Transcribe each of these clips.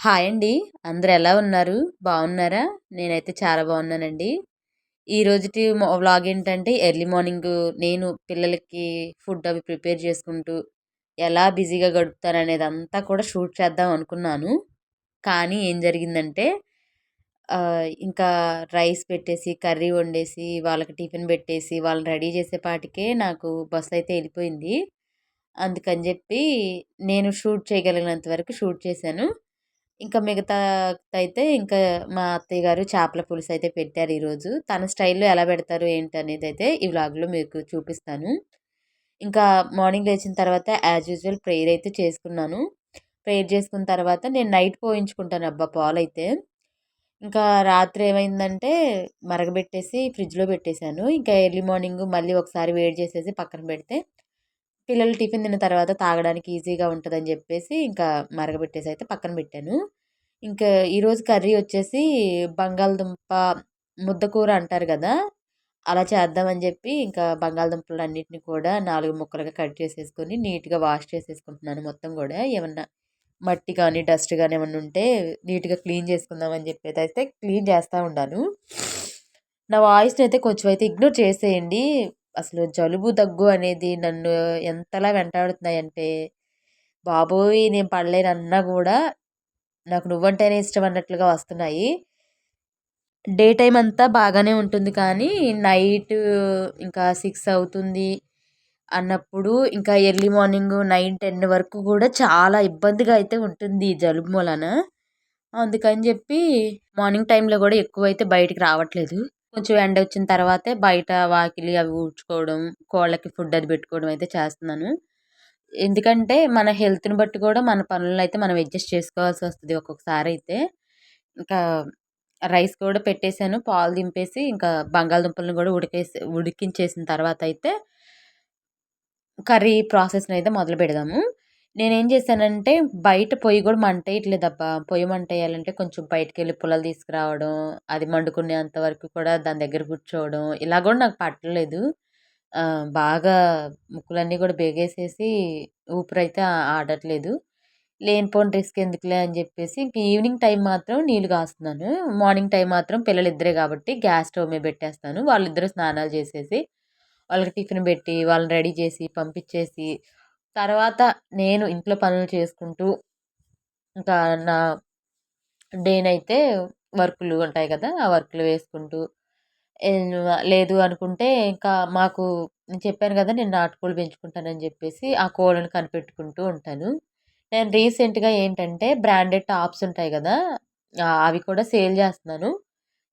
Hi అండి. అందరు ఎలా ఉన్నారు? బాగున్నారా? నేనైతే చాలా బాగున్నానండి. ఈ రోజుటి వ్లాగ్ ఏంటంటే ఎర్లీ మార్నింగ్ నేను పిల్లలకి ఫుడ్ అవి ప్రిపేర్ చేసుకుంటూ ఎలా బిజీగా గడుపుతాను అనేది అంతా కూడా షూట్ చేద్దాం అనుకున్నాను. కానీ ఏం జరిగిందంటే ఇంకా రైస్ పెట్టేసి కర్రీ వండేసి వాళ్ళకి టిఫిన్ పెట్టేసి వాళ్ళని రెడీ చేసేపాటికే నాకు బస్సు అయితే వెళ్ళిపోయింది. అందుకని చెప్పి నేను షూట్ చేయగలిగినంత వరకు షూట్ చేశాను. ఇంకా మిగతా అయితే ఇంకా మా అత్తయ్య గారు చేపల పులుసు అయితే పెట్టారు ఈరోజు. తన స్టైల్లో ఎలా పెడతారు ఏంటి అనేది అయితే ఈ వ్లాగ్లో మీకు చూపిస్తాను. ఇంకా మార్నింగ్ లేచిన తర్వాత యాజ్ యూజువల్ ప్రేయర్ అయితే చేసుకున్నాను. ప్రేయర్ చేసుకున్న తర్వాత నేను నైట్ పోయించుకుంటాను. అబ్బా పాలు అయితే ఇంకా రాత్రి ఏమైందంటే మరగబెట్టేసి ఫ్రిడ్జ్లో పెట్టేశాను. ఇంకా ఎర్లీ మార్నింగ్ మళ్ళీ ఒకసారి వేడి చేసేసి పక్కన పెడితే పిల్లలు టిఫిన్ తిన్న తర్వాత తాగడానికి ఈజీగా ఉంటుందని చెప్పేసి ఇంకా మరగబెట్టేసి అయితే పక్కన పెట్టాను. ఇంకా ఈరోజు కర్రీ వచ్చేసి బంగాళదుంప ముద్దకూర అంటారు కదా అలా చేద్దామని చెప్పి ఇంకా బంగాళదుంపలు అన్నింటినీ కూడా నాలుగు ముక్కలుగా కట్ చేసేసుకొని నీట్గా వాష్ చేసేసుకుంటున్నాను మొత్తం కూడా. ఏమన్నా మట్టి కానీ డస్ట్ కానీ ఏమన్నా ఉంటే నీట్గా క్లీన్ చేసుకుందామని చెప్పేది అయితే క్లీన్ చేస్తూ ఉన్నాను నా వాయిస్ని అయితే కొంచెం అయితే ఇగ్నోర్ చేసేయండి. అసలు జలుబు దగ్గు అనేది నన్ను ఎంతలా వెంటాడుతున్నాయంటే బాబోయ్ నేను పడలేనన్నా కూడా నాకు నువ్వంటేనే ఇష్టం అన్నట్లుగా వస్తున్నాయి. డే టైం అంతా బాగానే ఉంటుంది కానీ నైట్ ఇంకా సిక్స్ అవుతుంది అన్నప్పుడు ఇంకా ఎర్లీ మార్నింగ్ నైన్ టెన్ వరకు కూడా చాలా ఇబ్బందిగా అయితే ఉంటుంది జలుబు మూలన. అందుకని చెప్పి మార్నింగ్ టైంలో కూడా ఎక్కువ అయితే బయటికి రావట్లేదు. కొంచెం ఎండ వచ్చిన తర్వాతే బయట వాకిలి అవి ఊడ్చుకోవడం కోళ్ళకి ఫుడ్ అది పెట్టుకోవడం అయితే చేస్తున్నాను. ఎందుకంటే మన హెల్త్ని బట్టి కూడా మన పనులను అయితే మనం అడ్జస్ట్ చేసుకోవాల్సి వస్తుంది ఒక్కొక్కసారి అయితే ఇంకా రైస్ కూడా పెట్టేశాను పాలు దింపేసి ఇంకా బంగాళదుంపలను కూడా ఉడికేసి ఉడికించేసిన తర్వాత అయితే కర్రీ ప్రాసెస్ని అయితే మొదలు పెడదాము. నేనేం చేశానంటే బయట పొయ్యి కూడా మంట వేయట్లేదబ్బా. పొయ్యి మంట వేయాలంటే కొంచెం బయటకు వెళ్ళి పుల్లలు తీసుకురావడం అది మండుకునేంత వరకు కూడా దాని దగ్గర కూర్చోవడం ఇలా కూడా నాకు పట్టలేదు. బాగా ముక్కులన్నీ కూడా బేగేసేసి ఊపిరైతే ఆడట్లేదు. లేనిపోని రిస్క్ ఎందుకులే అని చెప్పేసి ఇంక ఈవినింగ్ టైం మాత్రం నీళ్ళు కాస్తున్నాను. మార్నింగ్ టైం మాత్రం పిల్లలు ఇద్దరే కాబట్టి గ్యాస్ స్టవ్ మీద పెట్టేస్తాను. వాళ్ళిద్దరూ స్నానాలు చేసేసి వాళ్ళకి టిఫిన్ పెట్టి వాళ్ళని రెడీ చేసి పంపించేసి తర్వాత నేను ఇంట్లో పనులు చేసుకుంటూ ఇంకా నా డేనైతే వర్కులు ఉంటాయి కదా ఆ వర్కులు వేసుకుంటూ లేదు అనుకుంటే ఇంకా మాకు నేను చెప్పాను కదా నేను నాటుకోళ్ళు పెంచుకుంటానని చెప్పేసి ఆ కోళ్ళను కనిపెట్టుకుంటూ ఉంటాను. నేను రీసెంట్గా ఏంటంటే బ్రాండెడ్ టాప్స్ ఉంటాయి కదా అవి కూడా సేల్ చేస్తున్నాను.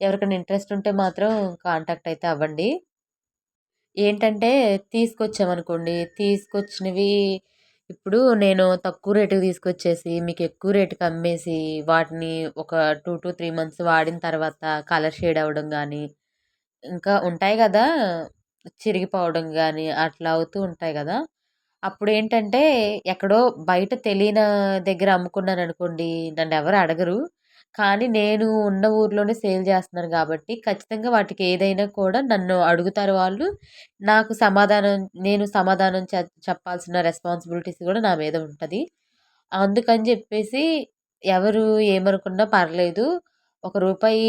ఎవరికైనా ఇంట్రెస్ట్ ఉంటే మాత్రం కాంటాక్ట్ అయితే అవ్వండి. ఏంటంటే తీసుకొచ్చామనుకోండి తీసుకొచ్చినవి ఇప్పుడు నేను తక్కువ రేటుకి తీసుకొచ్చేసి మీకు ఎక్కువ రేటుకి అమ్మేసి వాటిని ఒక టూ టు త్రీ మంత్స్ వాడిన తర్వాత కలర్ షేడ్ అవ్వడం కానీ ఇంకా ఉంటాయి కదా! చిరిగిపోవడం కానీ అట్లా అవుతూ ఉంటాయి కదా! అప్పుడు ఏంటంటే ఎక్కడో బయట తెలియని దగ్గర అమ్ముకున్నాను అనుకోండి నన్ను ఎవరు అడగరు. కానీ నేను ఉన్న ఊర్లోనే సేల్ చేస్తున్నాను కాబట్టి ఖచ్చితంగా వాటికి ఏదైనా కూడా నన్ను అడుగుతారు వాళ్ళు. నాకు సమాధానం నేను సమాధానం చె చెప్పాల్సిన రెస్పాన్సిబిలిటీస్ కూడా నా మీద ఉంటుంది. అందుకని చెప్పేసి ఎవరు ఏమనుకున్నా పర్లేదు. ఒక రూపాయి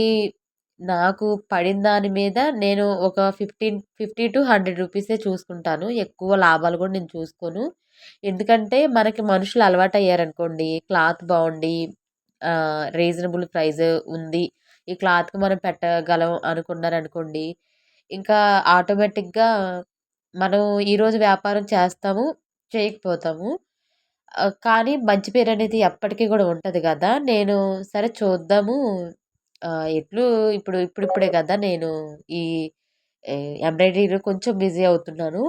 నాకు పడిన దాని మీద నేను ఒక ఫిఫ్టీన్ ఫిఫ్టీ టు హండ్రెడ్ రూపీసే చూసుకుంటాను. ఎక్కువ లాభాలు కూడా నేను చూసుకోను. ఎందుకంటే మనకి మనుషులు అలవాటు అయ్యారనుకోండి క్లాత్ బాగుండి రీజనబుల్ ప్రైస్ ఉంది. ఈ క్లాత్కి మనం పెట్టగలం అనుకున్నారనుకోండి ఇంకా ఆటోమేటిక్గా మనం ఈరోజు వ్యాపారం చేస్తాము చేయకపోతాము. కానీ మంచి పేరు అనేది ఎప్పటికీ కూడా ఉంటుంది కదా. నేను సరే చూద్దాము ఎట్లు ఇప్పుడు ఇప్పుడిప్పుడే కదా నేను ఈ ఎంబ్రాయిడరీలో కొంచెం బిజీ అవుతున్నాను.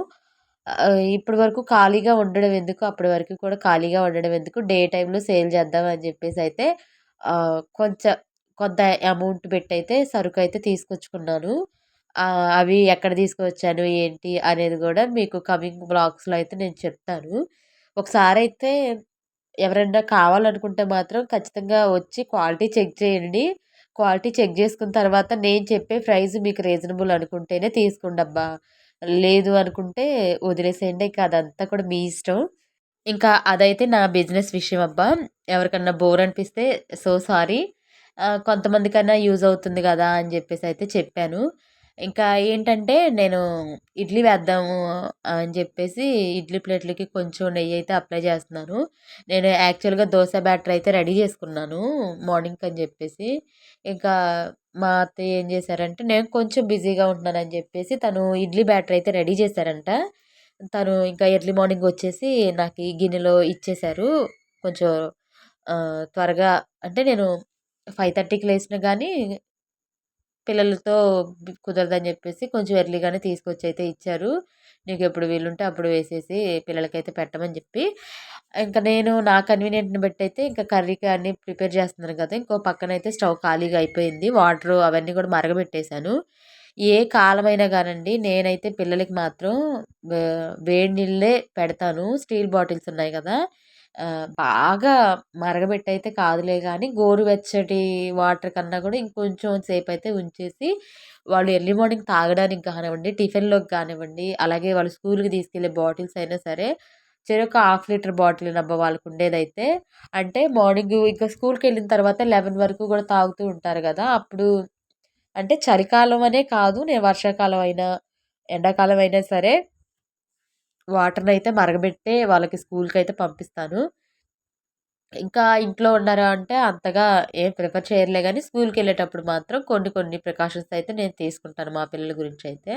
ఇప్పటి వరకు ఖాళీగా ఉండడం ఎందుకు అప్పటి వరకు కూడా ఖాళీగా ఉండడం ఎందుకు డే టైంలో సేల్ చేద్దాం అని చెప్పేసి అయితే కొంచెం కొంత అమౌంట్ పెట్టి అయితే సరుకు అయితే తీసుకొచ్చుకున్నాను అవి ఎక్కడ తీసుకొచ్చాను ఏంటి అనేది కూడా మీకు కమింగ్ బ్లాగ్స్లో అయితే నేను చెప్తాను. ఒకసారి అయితే ఎవరైనా కావాలనుకుంటే మాత్రం ఖచ్చితంగా వచ్చి క్వాలిటీ చెక్ చేయండి. క్వాలిటీ చెక్ చేసుకున్న తర్వాత నేను చెప్పే ప్రైస్ మీకు రీజనబుల్ అనుకుంటేనే తీసుకోండి అబ్బా లేదు అనుకుంటే వదిలేసేయండి ఇంకా అదంతా కూడా మీ ఇష్టం ఇంకా అదైతే నా బిజినెస్ విషయం అబ్బా! ఎవరికన్నా బోర్ అనిపిస్తే సో సారీ. కొంతమందికైనా కొంతమందికన్నా యూజ్ అవుతుంది కదా అని చెప్పేసి అయితే చెప్పాను. ఇంకా ఏంటంటే నేను ఇడ్లీ వేద్దాము అని చెప్పేసి ఇడ్లీ ప్లేట్‌లకి కొంచెం నెయ్యి అయితే అప్లై చేస్తున్నాను. నేను యాక్చువల్‌గా దోశ బ్యాటర్ అయితే రెడీ చేసుకున్నాను మార్నింగ్ అని చెప్పేసి. ఇంకా మా అత్తయ్య ఏం చేశారంటే నేను కొంచెం బిజీగా ఉంటున్నానని చెప్పేసి తను ఇడ్లీ బ్యాటర్ అయితే రెడీ చేశారంట. తను ఇంకా ఎర్లీ మార్నింగ్ వచ్చేసి నాకు ఈ గిన్నెలో ఇచ్చేశారు. కొంచెం త్వరగా అంటే నేను ఫైవ్ థర్టీకి లేచిన కానీ పిల్లలతో కుదరదని చెప్పేసి కొంచెం ఎర్లీగానే తీసుకొచ్చి అయితే ఇచ్చారు. నీకు ఎప్పుడు వీలుంటే అప్పుడు వేసేసి పిల్లలకైతే పెట్టమని" చెప్పి ఇంకా నేను నా కన్వీనియంట్‌ని బట్టయితే ఇంకా కర్రీకి అన్నీ ప్రిపేర్ చేస్తున్నాను కదా ఇంకో పక్కన అయితే స్టవ్ ఖాళీగా అయిపోయింది. వాటరు అవన్నీ కూడా మరగబెట్టేశాను. ఏ కాలమైనా కానండి నేనైతే పిల్లలకి మాత్రం వేడి నీళ్ళే పెడతాను. స్టీల్ బాటిల్స్ ఉన్నాయి కదా బాగా బాగా మరగబెట్టయితే కాదులే కానీ గోరువెచ్చటి వాటర్ కన్నా కూడా ఇంకొంచెం సేపయితే ఉంచేసి వాళ్ళు ఎర్లీ మార్నింగ్ తాగడానికి కానివ్వండి టిఫిన్‌లోకి కానివ్వండి అలాగే వాళ్ళు స్కూల్కి తీసుకెళ్ళే బాటిల్స్ అయినా సరే చెరొక హాఫ్ లీటర్ బాటిల్ నవ్వ వాళ్ళకు ఉండేదైతే అంటే మార్నింగ్ ఇంకా స్కూల్కి వెళ్ళిన తర్వాత 11 వరకు కూడా తాగుతూ ఉంటారు కదా అప్పుడు అంటే చలికాలం అనే కాదు. నేను వర్షాకాలం అయినా, ఎండాకాలం అయినా సరే వాటర్ని అయితే మరగబెట్టే వాళ్ళకి స్కూల్కి అయితే పంపిస్తాను. ఇంకా ఇంట్లో ఉన్నారు అంటే అంతగా ఏం ప్రిఫర్ చేయర్లే కానీ స్కూల్కి వెళ్ళేటప్పుడు మాత్రం కొన్ని కొన్ని ప్రికాషన్స్ అయితే నేను తీసుకుంటాను మా పిల్లల గురించి అయితే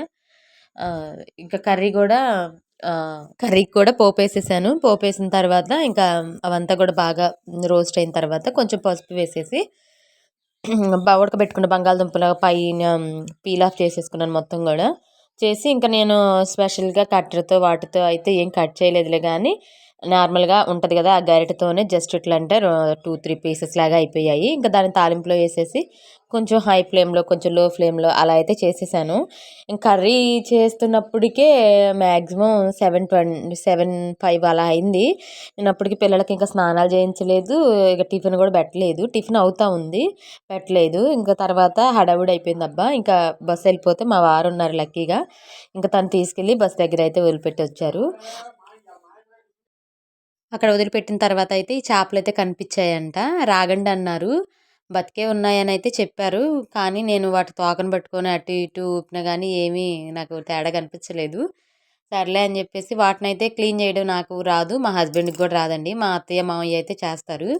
ఇంకా కర్రీ కూడా కర్రీకి కూడా పోపేసేసాను. పోపేసిన తర్వాత ఇంకా అవంతా కూడా బాగా రోస్ట్ అయిన తర్వాత కొంచెం పసుపు వేసేసి ఉడకబెట్టుకున్న బంగాళదుంపల పైన పీల్ ఆఫ్ చేసేసుకున్నాను మొత్తం కూడా చేసి ఇంకా నేను స్పెషల్‌గా కట్టర్‌తో వాటితో అయితే ఏం కట్ చేయలేదులే కానీ నార్మల్‌గా ఉంటుంది కదా ఆ గరిటతోనే జస్ట్ ఇట్లా అంటే టూ త్రీ పీసెస్ లాగా అయిపోయాయి. ఇంకా దాన్ని తాలింపులో వేసేసి కొంచెం హై ఫ్లేమ్‌లో, కొంచెం లో ఫ్లేమ్‌లో అలా అయితే చేసేసాను. Curry చేస్తున్నప్పటికే maximum seven twenty seven five అలా అయింది. నేను అప్పటికి పిల్లలకి ఇంకా స్నానాలు చేయించలేదు. ఇక టిఫిన్ కూడా పెట్టలేదు. టిఫిన్ అవుతా ఉంది. పెట్టలేదు. ఇంకా తర్వాత హడావుడి అయిపోయింది అబ్బా ఇంకా బస్సు వెళ్ళిపోతే మా వారు ఉన్నారు లక్కీగా. ఇంక తను తీసుకెళ్ళి బస్ వదిలిపెట్టి వచ్చారు అక్కడ వదిలిపెట్టిన తర్వాత అయితే ఈ చేపలు అయితే కనిపించాయంట రాగండి అన్నారు. బతికే ఉన్నాయనైతే చెప్పారు. కానీ నేను వాటి తోకను పట్టుకొని అటు ఇటు ఊపినా కానీ ఏమీ నాకు తేడా కనిపించలేదు. సర్లే అని చెప్పేసి వాటిని అయితే క్లీన్ చేయడం నాకు రాదు. మా హస్బెండ్‌కి కూడా రాదండి. మా అత్తయ్య, మామయ్య అయితే చేస్తారు.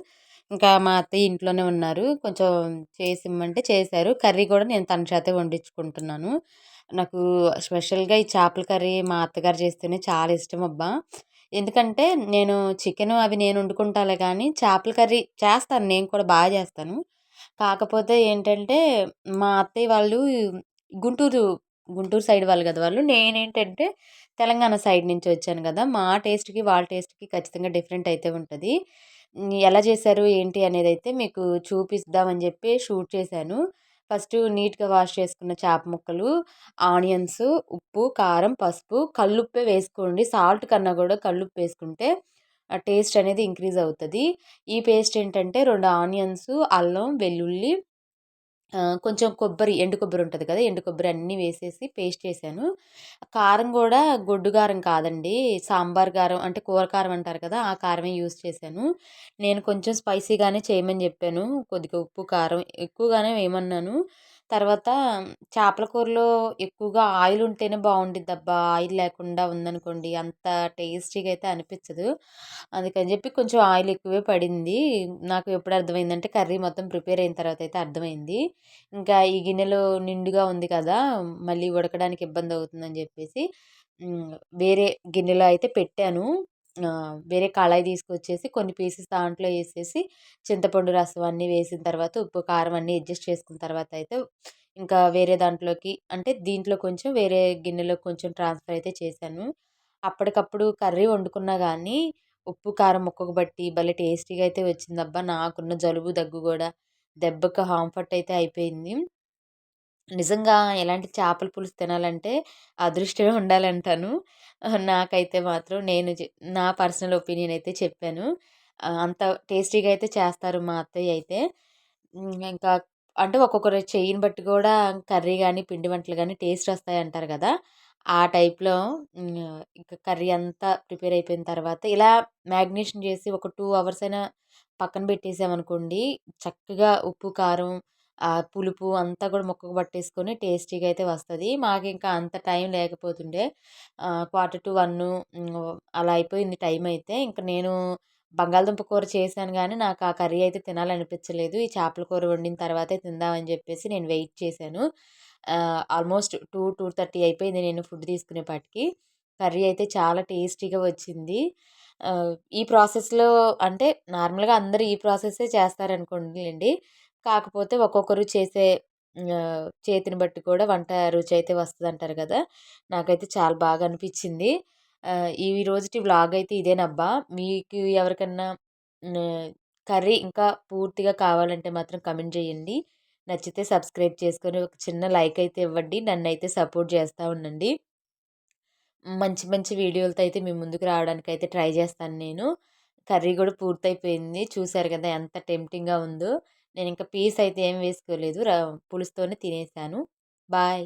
ఇంకా మా అత్తయ్య ఇంట్లోనే ఉన్నారు. కొంచెం చేసిమ్మంటే చేశారు. కర్రీ కూడా నేను తన చేతే వండించుకుంటున్నాను. నాకు స్పెషల్‌గా ఈ చేపల కర్రీ మా అత్తగారు చేస్తేనే చాలా ఇష్టం అబ్బా ఎందుకంటే నేను చికెను అవి నేను వండుకుంటాలే కానీ చేపల కర్రీ చేస్తాను నేను కూడా బాగా చేస్తాను కాకపోతే ఏంటంటే మా అత్తయ్య వాళ్ళు గుంటూరు, గుంటూరు సైడ్ వాళ్ళు కదా వాళ్ళు. నేనేంటంటే తెలంగాణ సైడ్ నుంచి వచ్చాను కదా మా టేస్ట్‌కి, వాళ్ళ టేస్ట్‌కి ఖచ్చితంగా డిఫరెంట్ అయితే ఉంటుంది ఎలా చేశారు ఏంటి అనేది అయితే మీకు చూపిద్దామని చెప్పి షూట్ చేశాను. ఫస్ట్ నీట్‌గా వాష్ చేసుకున్న చేప ముక్కలు, ఆనియన్స్, ఉప్పు, కారం, పసుపు, కల్లుప్పే వేసుకోండి. సాల్ట్ కన్నా కూడా కల్లుప్పు వేసుకుంటే టేస్ట్ అనేది ఇంక్రీజ్ అవుతుంది ఈ పేస్ట్ ఏంటంటే రెండు ఆనియన్స్ అల్లం, వెల్లుల్లి కొంచెం కొబ్బరి, ఎండు కొబ్బరి ఉంటుంది కదా! ఎండు కొబ్బరి అన్నీ వేసేసి పేస్ట్ చేశాను. కారం కూడా గొడ్డు కారం కాదండి. సాంబార్ కారం అంటే కూర కారం అంటారు కదా! ఆ కారమే యూస్ చేశాను. నేను కొంచెం స్పైసీగానే చేయమని చెప్పాను కొద్దిగా ఉప్పు, కారం ఎక్కువగానే వేయమన్నాను. తర్వాత చేపల కూరలో ఎక్కువగా ఆయిల్ ఉంటేనే బావుండిద్దబ్బా! ఆయిల్ లేకుండా ఉందనుకోండి అంత టేస్టీగా అయితే అనిపించదు అందుకని చెప్పి కొంచెం ఆయిల్ ఎక్కువే పడింది. నాకు ఎప్పుడు అర్థమైందంటే కర్రీ మొత్తం ప్రిపేర్ అయిన తర్వాత అయితే అర్థమైంది. ఇంకా ఈ గిన్నెలో నిండుగా ఉంది కదా! మళ్ళీ ఉడకడానికి ఇబ్బంది అవుతుందని చెప్పేసి వేరే గిన్నెలో అయితే పెట్టాను. వేరే కళాయి తీసుకొచ్చేసి కొన్ని పీసెస్ దాంట్లో వేసేసి చింతపండు రసం అన్నీ వేసిన తర్వాత ఉప్పు, కారం అన్నీ అడ్జస్ట్ చేసుకున్న తర్వాత అయితే ఇంకా వేరే దాంట్లోకి అంటే దీంట్లో కొంచెం వేరే గిన్నెలో కొంచెం ట్రాన్స్‌ఫర్ అయితే చేశాను. అప్పటికప్పుడు కర్రీ వండుకున్నా కానీ ఉప్పు, కారం ముక్కకు బట్టి భలే టేస్టీగా అయితే వచ్చిందబ్బా! నాకున్న జలుబు, దగ్గు కూడా దెబ్బకు హాంఫర్ట్ అయితే అయిపోయింది. నిజంగా ఎలాంటి చేపల పులుసు తినాలంటే అదృష్టమే ఉండాలంటాను. నాకైతే మాత్రం నేను జె నా పర్సనల్ ఒపీనియన్ అయితే చెప్పాను. ఆహ్, అంత టేస్టీగా అయితే చేస్తారు మా అత్తయ్య అయితే. హ్మ్. ఇంకా అంటే ఒక్కొక్కరు చెయ్యిని బట్టి కూడా కర్రీ గాని, పిండి వంటలు గాని టేస్ట్ వస్తాయంటారు కదా ఆ టైప్‌లో హ్మ్. ఇంకా కర్రీ అంతా ప్రిపేర్ అయిపోయిన తర్వాత ఇలా మ్యాగ్నేషన్ చేసి ఒక 2 అవర్స్ అయినా పక్కన పెట్టేసామనుకోండి చక్కగా ఉప్పు, కారం, పులుపు అంతా కూడా ముక్కకు పట్టేసుకొని టేస్టీగా అయితే వస్తుంది మాకు ఇంకా అంత టైం లేకపోతుండే క్వార్టర్ టు వన్ అలా అయిపోయింది టైం అయితే. ఇంకా నేను బంగాళదుంప కూర చేశాను కానీ నాకు ఆ కర్రీ అయితే తినాలనిపించలేదు. ఈ చేపల కూర వండిన తర్వాతే తిందామని చెప్పేసి నేను వెయిట్ చేశాను. ఆల్మోస్ట్ టూ టూ థర్టీ అయిపోయింది నేను ఫుడ్ తీసుకునేపాటికి. కర్రీ అయితే చాలా టేస్టీగా వచ్చింది. ఈ ప్రాసెస్‌లో అంటే నార్మల్‌గా అందరూ ఈ ప్రాసెస్సే చేస్తారనుకోండిలెండి. కాకపోతే ఒక్కొక్కరు చేసే చేతిని బట్టి కూడా వంట రుచి అయితే వస్తుంది అంటారు కదా! నాకైతే చాలా బాగా అనిపించింది ఈ రోజుటి వ్లాగ్ అయితే ఇదేనబ్బా! మీకు ఎవరికన్నా కర్రీ ఇంకా పూర్తిగా కావాలంటే మాత్రం కమెంట్ చేయండి. నచ్చితే సబ్స్క్రైబ్ చేసుకొని ఒక చిన్న లైక్ అయితే ఇవ్వండి. నన్ను అయితే సపోర్ట్ చేస్తా ఉండండి. మంచి మంచి వీడియోలతో అయితే మీ ముందుకు రావడానికి అయితే ట్రై చేస్తాను నేను. కర్రీ కూడా పూర్తయిపోయింది. చూసారు కదా! ఎంత టెంప్టింగ్‌గా ఉందో. నేను ఇంకా పీస్ అయితే ఏం వేసుకోలేదు. ర పులుసుతోనే తినేసాను. బాయ్.